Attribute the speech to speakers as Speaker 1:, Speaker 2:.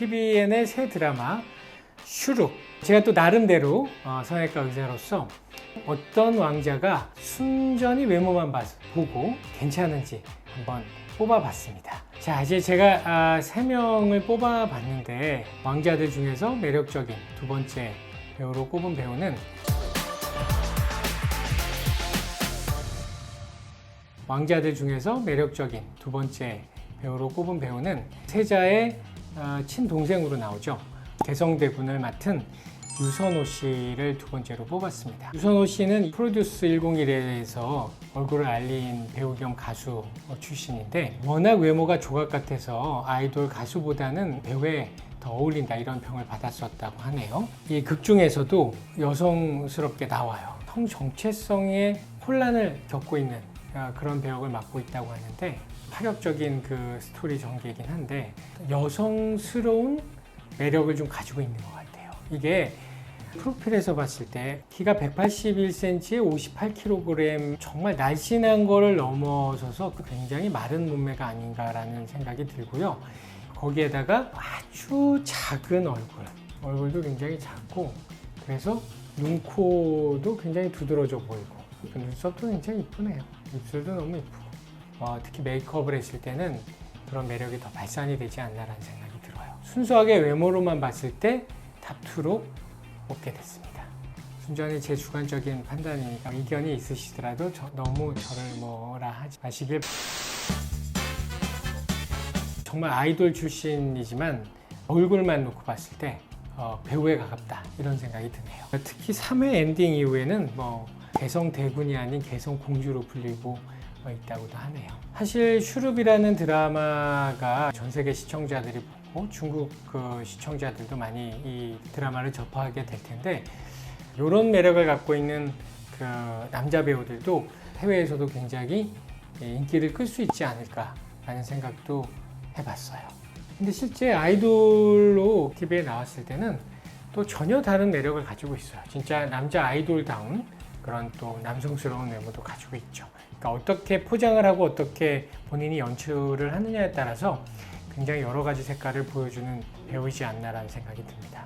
Speaker 1: TVN의 새 드라마 슈룩. 제가 또 나름대로 어, 성형외과 의사로서 어떤 왕자가 순전히 외모만 보고 괜찮은지 한번 뽑아봤습니다. 자, 이제 제가 아, 세 명을 뽑아봤는데 왕자들 중에서 매력적인 두 번째 배우로 꼽은 배우는 왕자들 중에서 매력적인 두 번째 배우로 꼽은 배우는 세자의 어, 친동생으로 나오죠. 개성대군을 맡은 유선호 씨를 두 번째로 뽑았습니다. 유선호 씨는 프로듀스 101에서 얼굴을 알린 배우 겸 가수 출신인데 워낙 외모가 조각 같아서 아이돌 가수보다는 배우에 더 어울린다 이런 평을 받았었다고 하네요. 이 극 중에서도 여성스럽게 나와요. 성 정체성에 혼란을 겪고 있는 아, 그런 배역을 맡고 있다고 하는데 파격적인 그 스토리 전개이긴 한데 여성스러운 매력을 좀 가지고 있는 것 같아요. 이게 프로필에서 봤을 때 키가 181cm에 58kg 정말 날씬한 거를 넘어서서 굉장히 마른 몸매가 아닌가라는 생각이 들고요. 거기에다가 아주 작은 얼굴, 얼굴도 굉장히 작고 그래서 눈 코도 굉장히 두드러져 보이고 그 눈썹도 굉장히 이쁘네요. 입술도 너무 이쁘고 어, 특히 메이크업을 했을 때는 그런 매력이 더 발산이 되지 않나라는 생각이 들어요. 순수하게 외모로만 봤을 때 탑2로 뽑게 됐습니다. 순전히 제 주관적인 판단이니까 의견이 있으시더라도 저- 너무 저를 뭐라 하지 마시길 정말 아이돌 출신이지만 얼굴만 놓고 봤을 때 어, 배우에 가깝다 이런 생각이 드네요. 특히 3회 엔딩 이후에는 뭐 개성 대군이 아닌 개성 공주로 불리고 어, 있다고도 하네요. 사실 슈룹이라는 드라마가 전 세계 시청자들이 보고 중국 그 시청자들도 많이 이 드라마를 접하게 될 텐데 이런 매력을 갖고 있는 그 남자 배우들도 해외에서도 굉장히 예, 인기를 끌 수 있지 않을까라는 생각도 해봤어요. 근데 실제 아이돌로 TV에 나왔을 때는 또 전혀 다른 매력을 가지고 있어요. 진짜 남자 아이돌다운 그런 또 남성스러운 외모도 가지고 있죠. 그러니까 어떻게 포장을 하고 어떻게 본인이 연출을 하느냐에 따라서 굉장히 여러 가지 색깔을 보여주는 배우이지 않나라는 생각이 듭니다.